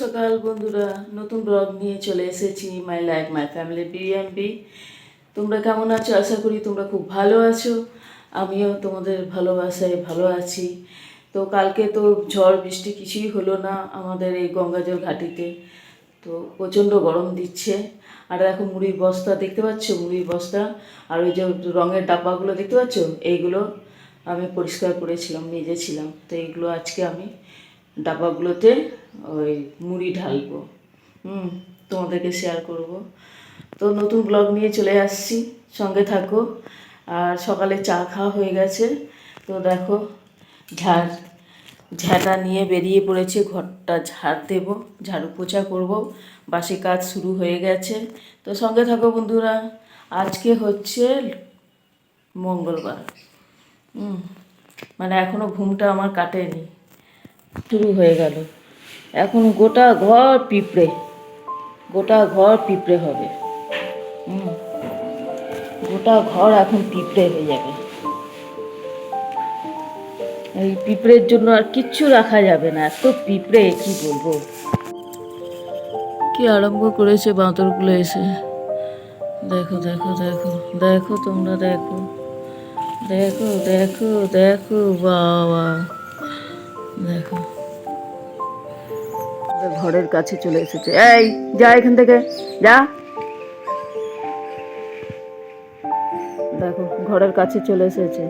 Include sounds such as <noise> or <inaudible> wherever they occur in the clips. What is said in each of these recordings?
সকাল বন্ধুরা? নতুন ব্লগ নিয়ে চলে এসেছি মাই লাইফ মাই ফ্যামিলি বিএমবি তোমরা কেমন আছো? আশা করি তোমরা খুব ভালো আছো। আমিও তোমাদের ভালোবাসায় ভালো আছি। তো কালকে তো ঝড়, বৃষ্টি কিছুই হলো না আমাদের এই গঙ্গাজল ঘাটিতে। তো প্রচণ্ড গরম দিচ্ছে। আর দেখো মুড়ির বস্তা, দেখতে পাচ্ছ মুড়ির বস্তা? আর ওই যে রঙের ডাব্বাগুলো দেখতে পাচ্ছ? এইগুলো আমি পরিষ্কার করেছিলাম, মেজেছিলাম। তো এইগুলো আজকে আমি ডাব্বাগুলোতে ওই মুড়ি ঢালবো। হুম, তোমাদেরকে শেয়ার করব। তো নতুন ব্লগ নিয়ে চলে আসছি, সঙ্গে থাকো। আর সকালে চা খাওয়া হয়ে গেছে। তো দেখো, ঝাড় ঝাঁটা নিয়ে বেরিয়ে পড়েছে, ঘরটা ঝাড় দেব, ঝাড়ু পোছা করব। বাসি কাজ শুরু হয়ে গেছে। তো সঙ্গে থাকো বন্ধুরা, আজকে হচ্ছে মঙ্গলবার। মানে এখনও ঘুমটা আমার কাটেনি। শুরু হয়ে গেল। এখন গোটা ঘর পিঁপড়ে। গোটা ঘর পিঁপড়ে হবে। গোটা ঘর এখন পিঁপড়ে হয়ে যাবে। এই পিঁপড়ের জন্য আর কিচ্ছু রাখা যাবে না। এত পিঁপড়ে, কি বলব? কি আরম্ভ করেছে বাঁদরগুলো এসে? দেখো দেখো দেখো দেখো তোমরা, দেখো। দেখো দেখো দেখো, বাবা। দেখো। ঘরের কাছে চলে এসেছে। এই যা এখান থেকে যা। দেখো ঘরের কাছে চলে এসেছে।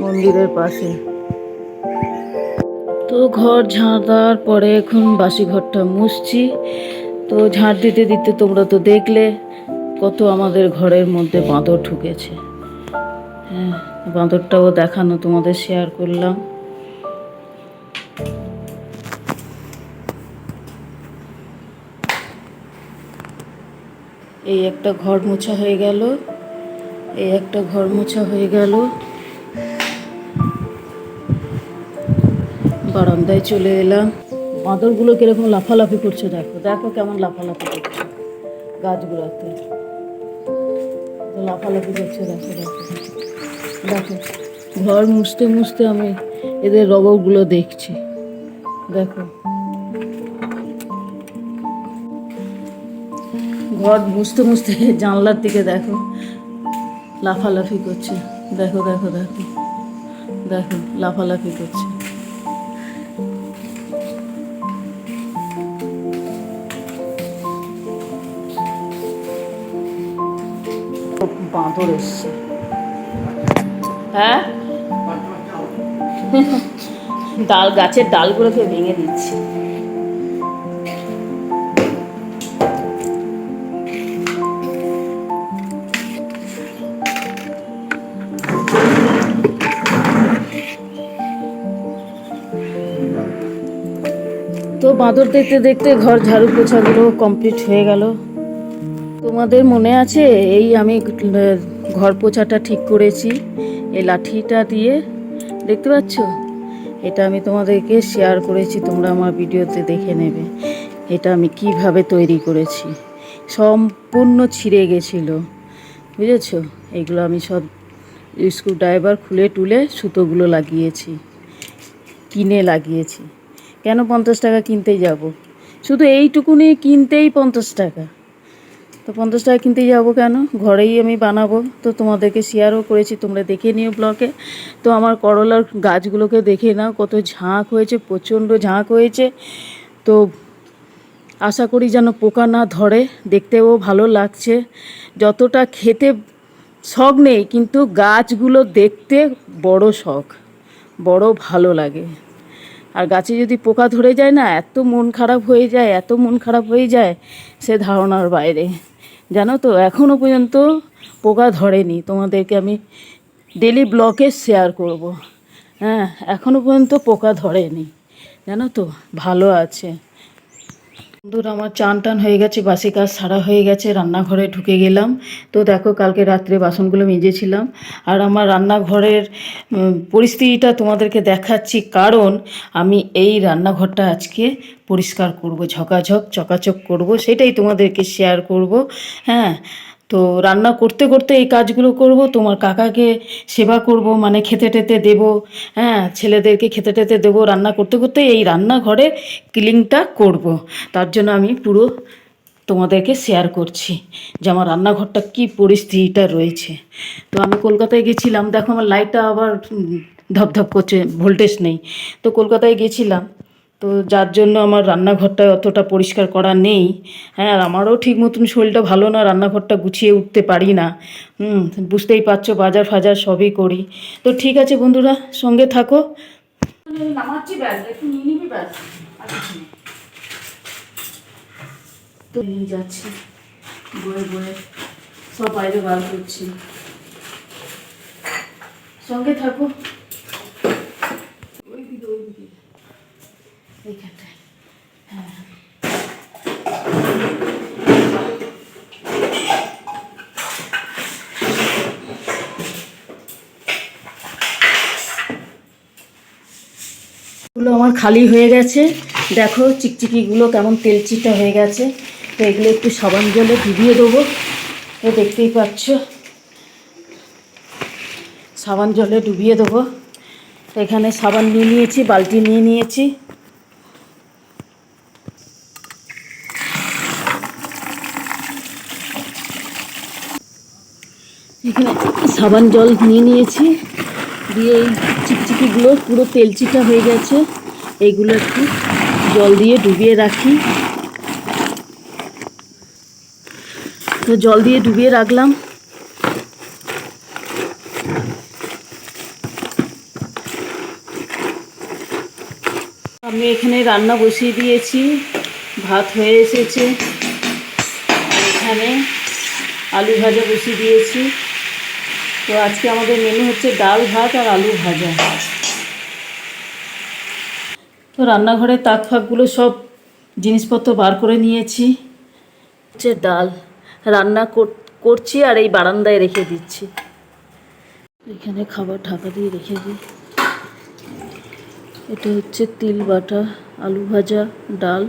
মন্দিরের পাশে। তো ঘর ঝাঁট দেওয়ার পরে এখন বাসি ঘরটা মুছছি। তো ঝাঁট দিতে দিতে তোমরা তো দেখলে কত আমাদের ঘরের মধ্যে বাঁদর ঢুকেছে। হ্যাঁ বাঁদরটাও দেখানো তোমাদের শেয়ার করলাম। এই একটা ঘর মোছা হয়ে গেল। এই একটা ঘর মোছা হয়ে গেল। বারান্দায় চলে এলাম। বাঁদরগুলো কীরকম লাফালাফি করছে দেখো। দেখো কেমন লাফালাফি করছে গাছগুলোতে। লাফালাফি করছে, দেখো দেখো। দেখো, ঘর মুছতে মুছতে আমি এদের রগরগুলো দেখছি। দেখো। ঘর মুছতে মুছতে জানলার দিকে দেখো। লাফালাফি করছে। দেখো দেখো দেখো। দেখো লাফালাফি করছে। বাঁদর এসছে। হ্যাঁ? <laughs> ডাল গাছের ডালগুলোকে ভেঙে দিচ্ছে। তো বাঁদর দেখতে দেখতে ঘর ঝাড়ু পোছাগুলো কমপ্লিট হয়ে গেল। তোমাদের মনে আছে এই আমি ঘর পোছাটা ঠিক করেছি? এই লাঠিটা দিয়ে, দেখতে পাচ্ছ? এটা আমি তোমাদেরকে শেয়ার করেছি, তোমরা আমার ভিডিওতে দেখে নেবে। এটা আমি কীভাবে তৈরি করেছি? সম্পূর্ণ ছিঁড়ে গেছিল। বুঝেছ? এগুলো আমি সব স্ক্রু ড্রাইভার খুলে টুলে সুতোগুলো লাগিয়েছি, কিনে লাগিয়েছি। কেন পঞ্চাশ টাকা কিনতেই যাব? শুধু এইটুকুনি কিনতেই পঞ্চাশ টাকা। তো পঞ্চাশ টাকা কিনতেই যাব কেন? ঘরেই আমি বানাবো। তো তোমাদেরকে শেয়ারও করেছি, তোমরা দেখে নিও ব্লগে তো আমার করলার গাছগুলোকে দেখে নাও, কত ঝাঁক হয়েছে, প্রচণ্ড ঝাঁক হয়েছে। তো আশা করি যেন পোকা না ধরে, দেখতেও ভালো লাগছে। যতটা খেতে শখ নেই, কিন্তু গাছগুলো দেখতে বড় শখ, বড় ভালো লাগে। আর গাছে যদি পোকা ধরে যায় না, এত মন খারাপ হয়ে যায়, এত মন খারাপ হয়ে যায়, সে ধারণার বাইরে। জানো তো এখনও পর্যন্ত পোকা ধরেনি। তোমাদেরকে আমি ডেলি ব্লকে শেয়ার করব। হ্যাঁ এখনও পর্যন্ত পোকা ধরেনি। জানো তো, ভালো আছে। বন্ধুরা, আমার চান টান হয়ে গেছে, বাসি কাজ সারা হয়ে গেছে, রান্নাঘরে ঢুকে গেলাম। তো দেখো, কালকে রাত্রে বাসনগুলো মেজেছিলাম। আর আমার রান্নাঘরের পরিস্থিতিটা তোমাদেরকে দেখাচ্ছি, কারণ আমি এই রান্নাঘরটা আজকে পরিষ্কার করব, ঝকাঝক, চকাচক করব, সেটাই তোমাদেরকে শেয়ার করব। হ্যাঁ তো রান্না করতে করতে এই কাজগুলো করব, তোমার কাকাকে সেবা করব মানে খেতে টেতে দেবো হ্যাঁ ছেলেদেরকে খেতে টেতে দেবো, রান্না করতে করতে এই রান্নাঘরে ক্লিনটা করব। তার জন্য আমি পুরো তোমাদেরকে শেয়ার করছি যে আমার রান্নাঘরটা কী পরিস্থিতিটা রয়েছে। তো আমি কলকাতায় গেছিলাম, দেখো আমার লাইটটা আবার ধপধপ করছে ভোল্টেজ নেই। তো কলকাতায় গেছিলাম তো যার জন্য আমার রান্নাঘরটা অতটা পরিষ্কার করা নেই। হ্যাঁ আর আমারও ঠিক মতন শরীরটা ভালো না রান্নাঘরটা গুছিয়ে উঠতে পারি না। হুম বুঝতেই পারছ বাজার ফাজার সবই করি। তো ঠিক আছে বন্ধুরা সঙ্গে থাকো। নামাচ্ছি ব্যাস একটু নিয়ে নিবি ব্যাস। আর কিছু না। তো নিয়ে যাচ্ছি। বয়ে বয়ে সব বাইরে বার করছি। সঙ্গে থাকো ওইদিকে ওইদিকে এইখানটায় আমার খালি হয়ে গেছে। দেখো চিকচিকিগুলো কেমন তেলচিটা হয়ে গেছে। তো এগুলো একটু সাবান জলে ডুবিয়ে দেবো। তো দেখতেই পাচ্ছ। সাবান জলে ডুবিয়ে দেবো। এখানে সাবান নিয়ে নিয়েছি, বালতি নিয়ে নিয়েছি। সাবান জল নিয়ে নিয়েছি। দিয়ে এই চিকচিকিগুলো পুরো তেলচিটা হয়ে গেছে। এইগুলো একটু জল দিয়ে ডুবিয়ে রাখি। তো জল দিয়ে ডুবিয়ে রাখলাম। আমি এখানে রান্না বসিয়ে দিয়েছি। ভাত হয়ে এসেছে। এখানে আলু ভাজা বসিয়ে দিয়েছি। তো আজকে আমাদের মেনু হচ্ছে ডাল ভাত আর আলু ভাজা। তো রান্নাঘরের তাক ফাঁকগুলো সব জিনিসপত্র বার করে নিয়েছি। হচ্ছে ডাল। রান্না কর- করছি আর এই বারান্দায় রেখে দিচ্ছি। এখানে খাবার ঢাকা দিয়ে রেখে দিই। এটা হচ্ছে তিল বাটা, আলু ভাজা, ডাল।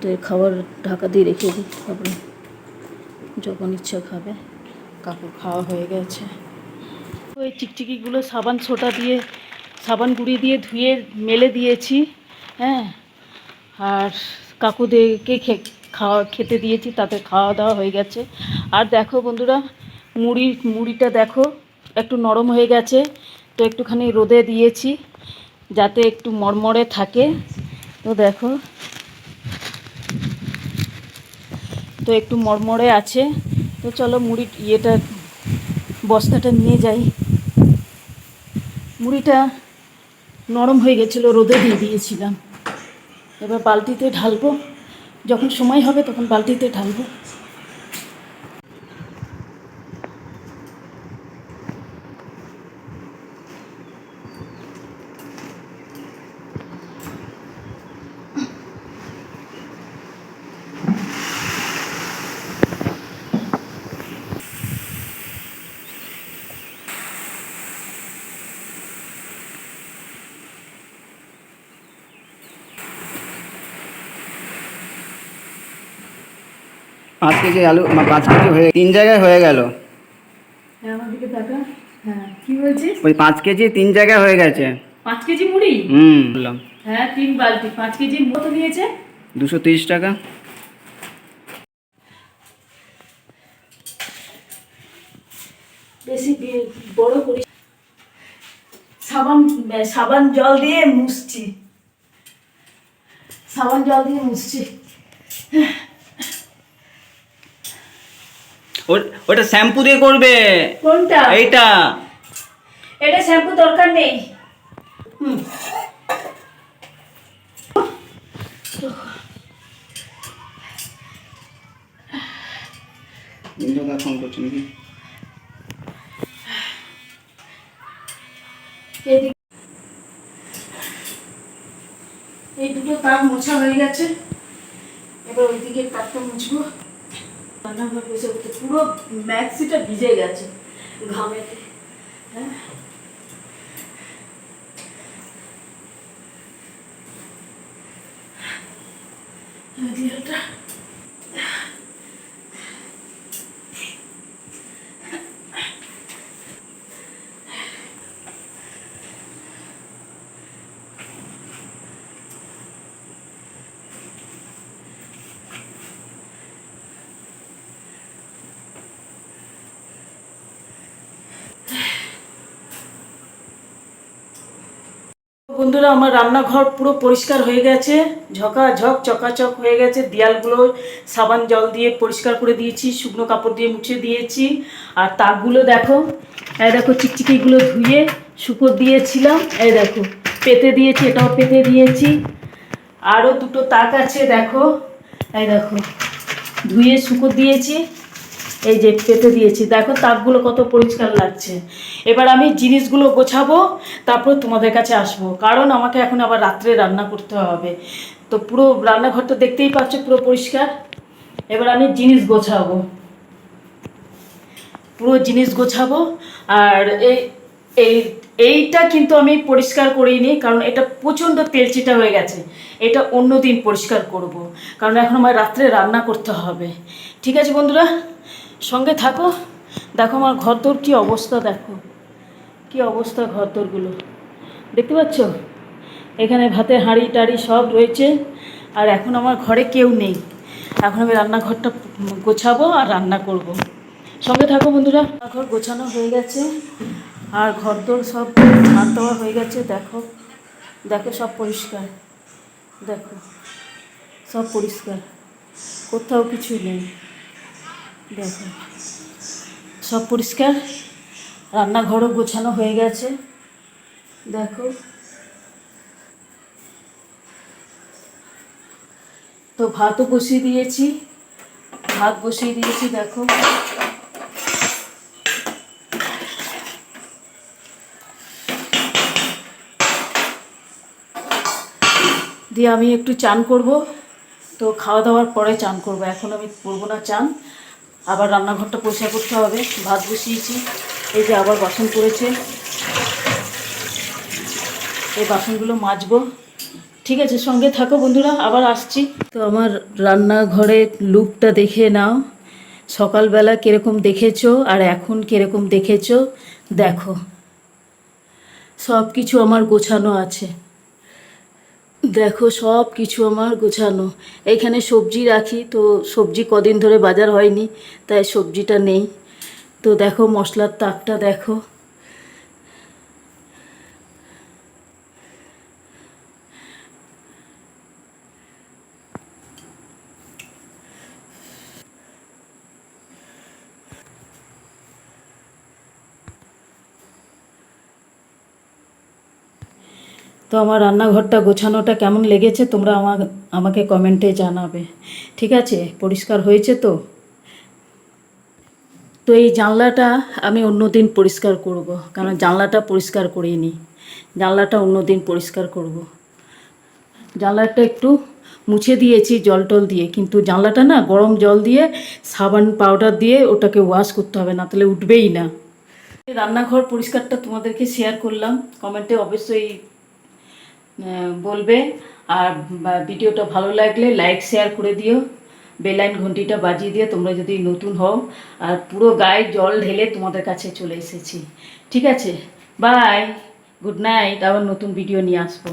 তো খাবার ঢাকা দিয়ে রেখে দিই। তারপরে যখন ইচ্ছা খাবে। কাপড় খাওয়া হয়ে গেছে। ওই চিকচিকিগুলো সাবান ছোটা দিয়ে, সাবান গুঁড়ি দিয়ে ধুয়ে মেলে দিয়েছি হ্যাঁ। আর কাকুদেরকে খাওয়া, খেতে দিয়েছি, তাতে খাওয়া দাওয়া হয়ে গেছে। আর দেখো বন্ধুরা, মুড়ি, মুড়িটা দেখো, একটু নরম হয়ে গেছে, তো একটুখানি রোদে দিয়েছি, যাতে একটু মরমরে থাকে। তো দেখো, তো একটু মরমরে আছে। তো চলো মুড়ি ইয়েটা, বস্তাটা নিয়ে যাই। মুড়িটা নরম হয়ে গেছিল, রোদে দিয়ে দিয়েছিলাম। এবার বালতিতে ঢালবো। যখন সময় হবে তখন বালতিতে ঢালবো। পাঁচ কেজি আলু পাঁচ কেজি হয়ে তিন জায়গায় হয়ে গেল। হ্যাঁ হ্যাঁ ওই পাঁচ কেজি তিন জায়গায় হয়ে গেছে। পাঁচ কেজি মুড়ি? হুম বললাম। হ্যাঁ তিন বালতি। পাঁচ মতো নিয়েছে দুশো তিরিশ টাকা। বেশি বড় করি। সাবান সাবান জল দিয়ে মুছছি। সাবান জল দিয়ে মুছছি। ওটা শ্যাম্পু দিয়ে করবে। কোনটা? এইটা। এটা শ্যাম্পু দরকার নেই। হুম। ফোন করছে নাকি? এই দুটো তাক মোছা হয়ে গেছে। এবার ওইদিকে তাকটা মুছবো। রান্নাঘর বসে উঠতে পুরো ম্যাক্সিটা ভিজে গেছে ঘামেতে হ্যাঁ। আইডিয়াটা বন্ধুরা, আমার রান্নাঘর পুরো পরিষ্কার হয়ে গেছে। ঝকাঝক, চকাচক হয়ে গেছে। দেয়ালগুলো সাবান জল দিয়ে পরিষ্কার করে দিয়েছি, শুকনো কাপড় দিয়ে মুছে দিয়েছি। আর তাকগুলো দেখো, এই দেখো চিকচিকিগুলো ধুয়ে শুকো দিয়েছিলাম। এই দেখো, পেতে দিয়েছি, এটাও পেতে দিয়েছি। আরও দুটো তাক আছে, দেখো। এই দেখো, ধুয়ে শুকো দিয়েছি। এই যে পেতে দিয়েছি। দেখো তাকগুলো কত পরিষ্কার লাগছে। এবার আমি জিনিসগুলো গোছাবো, তারপর তোমাদের কাছে আসব। কারণ আমাকে এখন আবার রাত্রে রান্না করতে হবে। তো পুরো রান্নাঘর তো দেখতেই পাচ্ছ, পুরো পরিষ্কার। এবার আমি জিনিস গোছাবো। পুরো জিনিস গোছাবো। আর এই এই, এইটা কিন্তু আমি পরিষ্কার করিনি, কারণ এটা প্রচণ্ড তেলচিটা হয়ে গেছে। এটা অন্য দিন পরিষ্কার করব। কারণ এখন আমার রাত্রে রান্না করতে হবে। ঠিক আছে বন্ধুরা? সঙ্গে থাকো। দেখো আমার ঘরদোর কী অবস্থা, দেখো। কী অবস্থা ঘরদোরগুলো। দেখতে পাচ্ছ? এখানে ভাতের হাঁড়ি টাড়ি সব রয়েছে। আর এখন আমার ঘরে কেউ নেই। এখন আমি রান্নাঘরটা গোছাবো আর রান্না করব। সঙ্গে থাকো বন্ধুরা। ঘর গোছানো হয়ে গেছে। আর ঘরদোর সব ঝাড় দেওয়া হয়ে গেছে, দেখো। দেখো সব পরিষ্কার। দেখো। সব পরিষ্কার। কোথাও কিছু নেই। দেখো। সব পরিষ্কার। রান্নাঘরও গোছানো হয়ে গেছে। দেখো। তো ভাতও বসিয়ে দিয়েছি। ভাত বসিয়ে দিয়েছি, দেখো। দিয়ে আমি একটু চান করব। তো খাওয়া দাওয়ার পরে চান করব। এখন আমি করব না চান। আবার রান্নাঘরটা পরিষ্কার করতে হবে। ভাত বসিয়েছি। এই যে আবার বাসন পড়েছে। এই বাসনগুলো মাজবো। ঠিক আছে, সঙ্গে থাকো বন্ধুরা, আবার আসছি। তো আমার রান্নাঘরের লুকটা দেখে নাও। সকালবেলা কীরকম দেখেছ আর এখন কীরকম দেখেছ, দেখো। সব কিছু আমার গোছানো আছে। দেখো সব কিছু আমার গোছানো। এখানে সবজি রাখি, তো সবজি কদিন ধরে বাজার হয়নি, তাই সবজিটা নেই। তো দেখো, মশলার তাকটা দেখো। তো আমার রান্নাঘরটা গোছানোটা কেমন লেগেছে তোমরা আমার আমাকে কমেন্টে জানাবে। ঠিক আছে? পরিষ্কার হয়েছে তো? তো এই জানলাটা আমি অন্য দিন পরিষ্কার করব, কারণ জানলাটা পরিষ্কার করিনি। জানলাটা অন্য দিন পরিষ্কার করব। জানলাটা একটু মুছে দিয়েছি জল টল দিয়ে, কিন্তু জানলাটা না গরম জল দিয়ে, সাবান পাউডার দিয়ে ওটাকে ওয়াশ করতে হবে না তাহলে উঠবেই না। রান্নাঘর পরিষ্কারটা তোমাদেরকে শেয়ার করলাম। কমেন্টে অবশ্যই বলবে। আর ভিডিওটা ভালো লাগলে লাইক শেয়ার করে দিও। বেলাইন ঘন্টিটা বাজিয়ে দিয়ে তোমরা যদি নতুন হও। আর পুরো গায়ে জল ঢেলে তোমাদের কাছে চলে এসেছি। ঠিক আছে? বাই গুড নাইট আবার নতুন ভিডিও নিয়ে আসব।